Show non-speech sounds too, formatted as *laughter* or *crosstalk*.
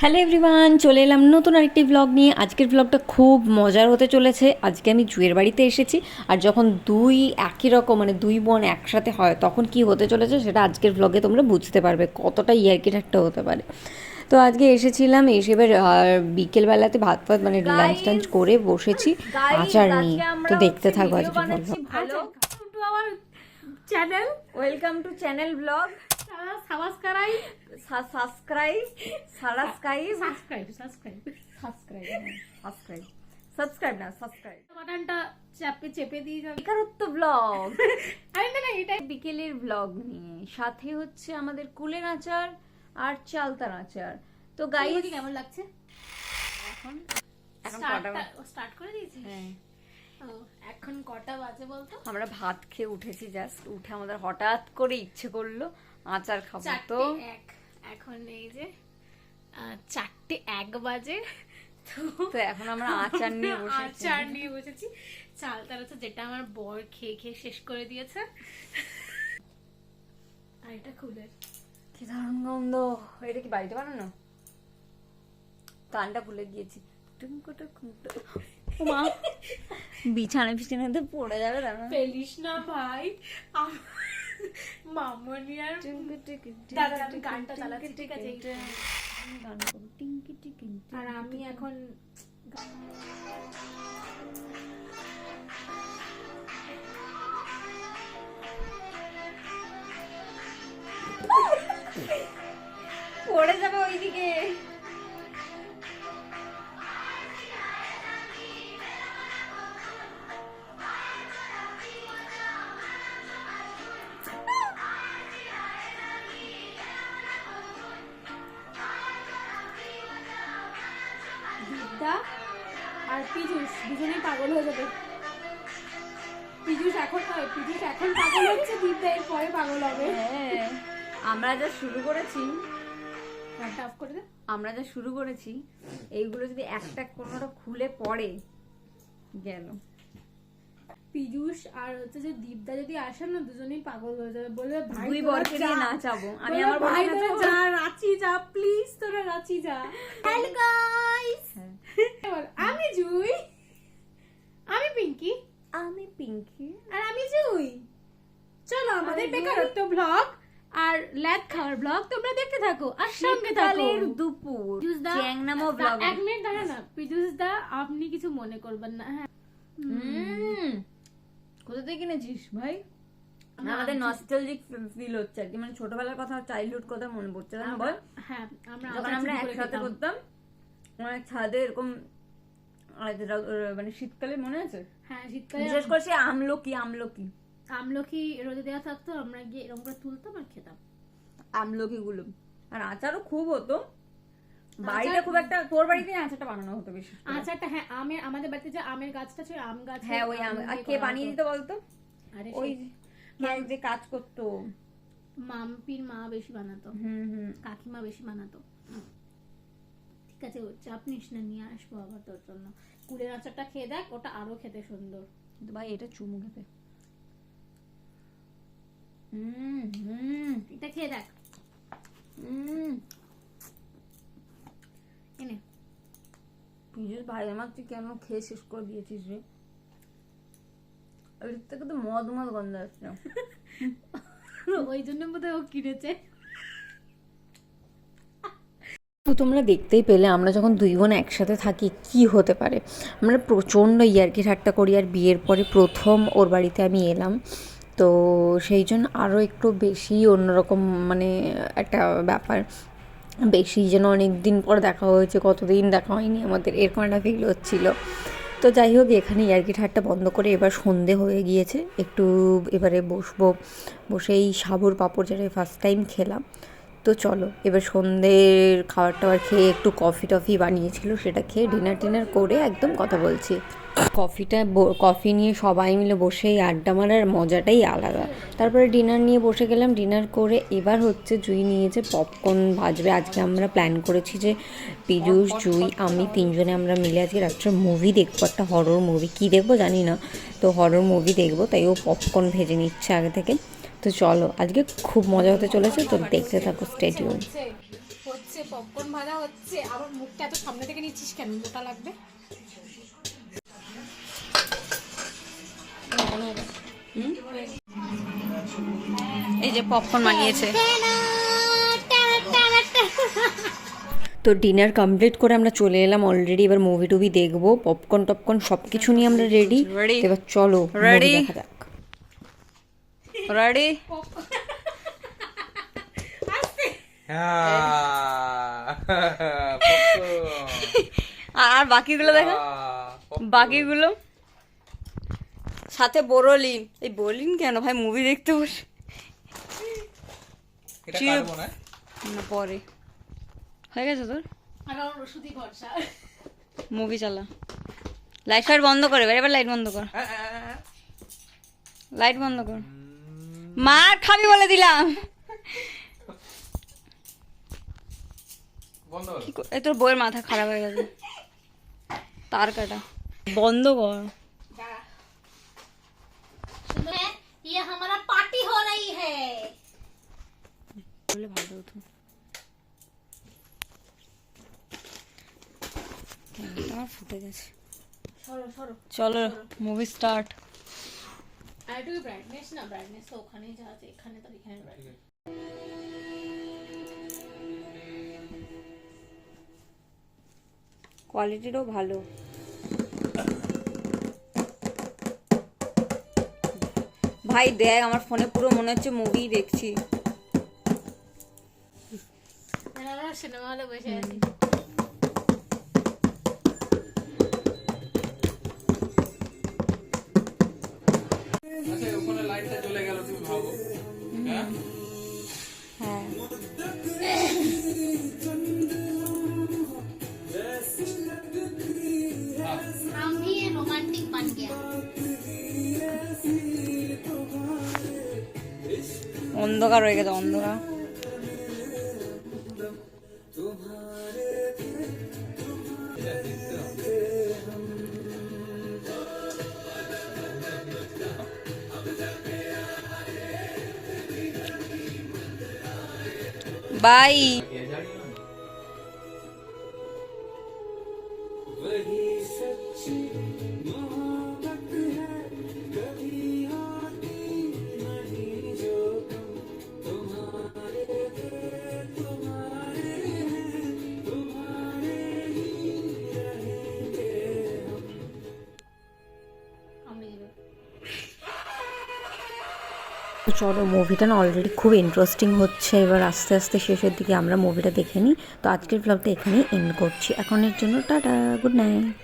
Hello everyone চলে এলাম নতুন আরেকটি ব্লগ নিয়ে। আজকের ব্লগটা খুব মজার হতে চলেছে। আজকে আমি জুয়ের বাড়িতে এসেছি। আর যখন দুই একই রকম মানে দুই বোন একসাথে হয় তখন কি হতে চলেছে সেটা আজকের ব্লগে তোমরা বুঝতে পারবে কতটা ইয়ার্কি ঠাট্টা হতে পারে। তো আজকে এসেছিলাম এসে এবার বিকেলবেলাতে ভাত ফাত মানে লাঞ্চ টাঞ্চ করে বসেছি। আচার নিয়ে। তো দেখতে থাকো আজকে ব্লগ ভালো। To our channel welcome to channel blog subscribe subscribe. Subscribe subscribe. Subscribe subscribe subscribe. Subscribe না সাবস্ক্রাইব। বাটনটা চাপে চেপে দিয়ে যাবে। বেকারত্ব ব্লগ *laughs* আরে না না এটা বিকেলের ব্লগ নিয়ে। সাথে হচ্ছে আমাদের কুলের আচার আর চালতার আচার। তো গাইস গাইজ কেমন লাগছে? এখন এখন স্টার্ট করে দিয়েছি হ্যাঁ। এখন কটা বাজে বলতো? আমরা ভাত খেয়ে উঠেছি জাস্ট উঠে আমাদের হঠাৎ করে ইচ্ছে করল আচার খাব তো। এখন এই যে চারটে এক বাজে। তো এখন আমরা আচার নিয়ে বসেছি। আচার নিয়ে বসেছি। চাল তার হচ্ছে যেটা আমার বর খেয়ে খেয়ে শেষ করে দিয়েছে। আর এটা খুলে। কি দারুণ গন্ধ। এটা কি বাড়িতে বানানো? কানটা ভুলে গিয়েছি টুমকো টুমকো। ও মা *laughs* বিছানা বিছানাতে পড়ে যাবে দাঁড়া ফেলিস না ভাই। মামনি আর দাদা আমি গানটা চালাচ্ছি ঠিক আছে আর আমি এখন পড়ে যাবে ওইদিকে। বিদ্যা আর পীযুষ দুজনেই পাগল হয়ে যাবে। পীযুষ এখন পীযুষ এখন পাগল হচ্ছে বিদ্যা এর পরে পাগল হবে। হ্যাঁ আমরা যা শুরু করেছি আমরা যা শুরু করেছি এইগুলো যদি একটা কোনোটা খুলে পড়ে গেল। পীযুষ আর হচ্ছে যে দীপদা যদি আসে না দুজনেই পাগল হয়ে যাবে। বলে ভাই দুই বরকে। নিয়ে নাচাবো আমি আমার ভাই যা রাঁচি যা প্লিজ তোরা রাঁচি যা। হ্যালো গাইস হ্যাঁ। আমি জুই আমি পিঙ্কি আমি পিঙ্কি আর আমি জুই চলো আমাদের বেকারত্ব ব্লগ আর ল্যাদ খাওয়ার ব্লগ তোমরা দেখতে থাকো আর সঙ্গে থাকো। দুপুর। চ্যাংনামো ব্লগ এক মিনিট দাঁড়া না। পীযুষ দা আপনি কিছু মনে করবেন না হ্যাঁ? কোথা থেকে কিনেছিস ভাই? আমাদের আমি- নস্টালজিক ফিল হচ্ছে আর কি। মানে ছোটবেলার কথা চাইল্ডহুড কথা মনে পড়ছে না বল? হ্যাঁ আমরা যখন আমরা একসাথে। করতাম অনেক ছাদে এরকম আর যেটা, মানে শীতকালে মনে আছে? হ্যাঁ শীতকালে বিশেষ করে সে আমলকি আমলকি। আমলকি রোদে দেওয়া থাকতো আমরা গিয়ে এরকম করে তুলতাম আর খেতাম। আমলকি গুলো আর আচারও খুব হতো। খুব একটা তোর বাড়িতে আচারটা বানানো হতো বেশি আচারটা হ্যাঁ আমের আমাদের বাড়িতে যে আমের গাছটা ছিল আম গাছ হ্যাঁ ওই আম আর কে বানিয়ে দিত বলতো? আরে ওই যে কাজ করতো। মাম্পির মা বেশি বানাতো। হুম হুম। কাকিমা বেশি বানাতো। আছে চাপ নিস না নিয়ে আসব আবার তোর জন্য। কুলের আচারটা খেয়ে দেখ ওটা আরও খেতে সুন্দর। কিন্তু ভাই এটা চুমু খেতে। হুম হুম এটা খেয়ে দেখ। হুম। এনে। পিজুস ভাই আমার তুই কেন খেয়ে শেষ করে দিয়েছিস রে? এর থেকে তো মদ মদ গন্ধ আসছে। *laughs* ওই জন্য বোধহয় ও কিনেছে। তো তোমরা দেখতেই পেলে আমরা যখন দুই বোন একসাথে থাকি, কি হতে পারে? আমরা প্রচণ্ড ইয়ার্কি ঠাট্টা করি আর বিয়ের পরে প্রথম ওর বাড়িতে আমি এলাম। তো সেই জন্য আরও একটু বেশি অন্যরকম মানে একটা ব্যাপার। বেশি যেন অনেক দিন পর দেখা হয়েছে, কতদিন দেখা হয়নি, আমাদের এরকম একটা ফিল হচ্ছিল। তো যাই হোক, এখানে ইয়ার্কি ঠাট্টা বন্ধ করে এবার সন্ধে হয়ে গিয়েছে। একটু এবারে বসবো। বসে এই সাবুর পাঁপড় যেটা ফার্স্ট টাইম খেলাম। তো চলো, এবার সন্ধ্যের খাবার টাবার খেয়ে একটু কফি টফি বানিয়েছিল, সেটা খেয়ে ডিনার টিনার করে একদম কথা বলছি। কফিটা কফি নিয়ে সবাই মিলে বসে এই আড্ডা মারার মজাটাই আলাদা। তারপরে ডিনার নিয়ে বসে গেলাম ডিনার করে এবার হচ্ছে জুই নিয়েছে পপকর্ন ভাজবে। আজকে আমরা প্ল্যান করেছি যে পীযুষ, জুই, আমি তিনজনে আমরা মিলে আজকে রাত্রে মুভি দেখব, একটা হরর মুভি কী দেখব জানি না, তো হরর মুভি দেখব, তাই ও পপকর্ন ভেজে নিচ্ছে আগে থেকে। তো চলো আজকে খুব মজা হতে চলেছে তো দেখতে থাকো স্টেডিয়াম হচ্ছে পপকর্ন ভাজা হচ্ছে আবার মুখটা এত সামনে থেকে নিচ্ছিস কেন? মোটা লাগবে। এই যে পপকর্ন বানিয়েছে। তো ডিনার কমপ্লিট করে আমরা চলে এলাম অলরেডি এবার মুভি টুভি দেখব পপকর্ন টপকর্ন সব কিছু নিয়ে আমরা রেডি এবার চলো রেডি দেখা যাক। রেডি আর বাকিগুলো দেখো। বাকিগুলো। সাথে বোরলিন এই বোরলিন কেন? ভাই মুভি দেখতে বসে। এটা Chip. কাটবো না না পরে। হয়ে গেছে তোর? মুভি চালা। লাইট ফাইট বন্ধ করে এবার এবার লাইট বন্ধ কর। হ্যাঁ, হ্যাঁ, হ্যাঁ। লাইট বন্ধ কর। মার খাবি বলে দিলাম বন্ধ করো। কি কর- এই তোর বইয়ের মাথা খারাপ হয়ে গেছে তার কাটা বন্ধ কর ये हमारा पार्टी हो रही है বলে ভালো হতো ক্যামেরাটা আমার ফুটে গেছে সরো সরো চলো মুভি স্টার্ট আর একটু ব্রাইটনেস না ব্রাইটনেস তো ওখানেই যা আছে এখানে তো এখানে। কোয়ালিটিটাও ভালো। ভাই দেখ আমার ফোনে পুরো মনে হচ্ছে মুভি দেখছি। সিনেমা হলে বসে আছি। অন্ধকার রয়ে গেছে অন্ধকার। বাই চলো মুভিটা না অলরেডি খুব ইন্টারেস্টিং হচ্ছে। এবার আস্তে আস্তে শেষের দিকে আমরা মুভিটা দেখে নিই। তো আজকের ব্লগটা এখানেই এন্ড করছি। এখনের জন্য টাটা গুড নাইট